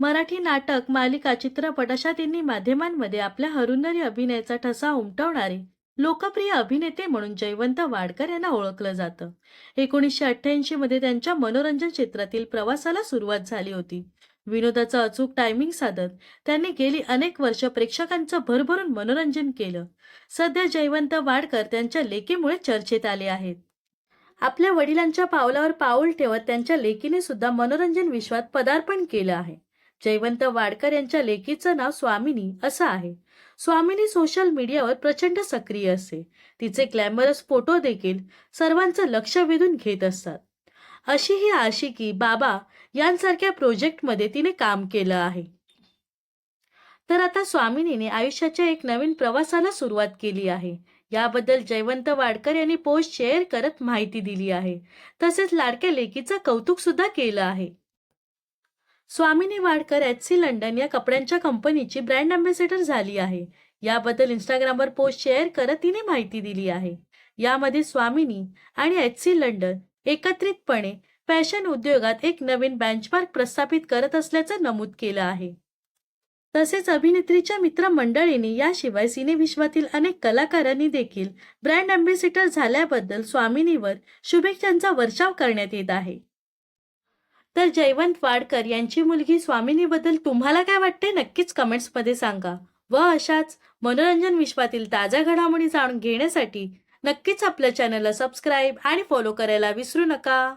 मराठी नाटक मालिका चित्रपट अशा तिन्ही माध्यमांमध्ये आपल्या हरुंदरी अभिनयाचा ठसा उमटवणारे लोकप्रिय अभिनेते म्हणून जयवंत वाडकर यांना ओळखलं जातं. एकोणीसशे अठ्ठ्याऐंशी मध्ये त्यांच्या मनोरंजन क्षेत्रातील प्रवासाला सुरुवात झाली होती. विनोदाचं अचूक टायमिंग साधत त्यांनी गेली अनेक वर्ष प्रेक्षकांचं भरभरून मनोरंजन केलं. सध्या जयवंत वाडकर त्यांच्या लेकीमुळे चर्चेत आले आहेत. आपल्या वडिलांच्या पावलावर पाऊल ठेवत त्यांच्या लेकीने सुद्धा मनोरंजन विश्वात पदार्पण केलं आहे. जयवंत वाडकर यांच्या लेकीचं नाव स्वामिनी असं आहे. स्वामिनी सोशल मीडियावर प्रचंड सक्रिय असते. तिचे ग्लॅमरस फोटो देखील सर्वांचं लक्ष वेधून घेत असतात. अशी ही आशिकी बाबा यांसारख्या प्रोजेक्टमध्ये तिने काम केलं आहे. तर आता स्वामिनीने आयुष्याच्या एक नवीन प्रवासाला सुरुवात केली आहे. याबद्दल जयवंत वाडकर यांनी पोस्ट शेअर करत माहिती दिली आहे. तसेच लाडक्या लेकीचं कौतुक सुद्धा केलं आहे. Swamini Wadkar H C London या कपड्यांच्या कंपनीची ब्रँड अँबॅसेडर झाली आहे. याबद्दल इंस्टाग्रामवर पोस्ट शेअर करत तिने माहिती दिली आहे. यामध्ये स्वामिनी आणि एच सी लंडन एकत्रितपणे फॅशन उद्योगात एक नवीन बेंचमार्क प्रस्थापित करत असल्याचं नमूद केलं आहे. तसेच अभिनेत्रीच्या मित्रमंडळीने याशिवाय सिनेविश्वातील अनेक कलाकारांनी देखील ब्रँड अँबेसिडर झाल्याबद्दल स्वामिनीवर शुभेच्छांचा वर्षाव करण्यात येत आहे. तर जयवंत वाडकर यांची मुलगी स्वामिनीबद्दल तुम्हाला काय वाटते नक्कीच कमेंट्समध्ये सांगा. व अशाच मनोरंजन विश्वातील ताज्या घडामोडी जाणून घेण्यासाठी नक्कीच आपल्या चॅनलला सबस्क्राईब आणि फॉलो करायला विसरू नका.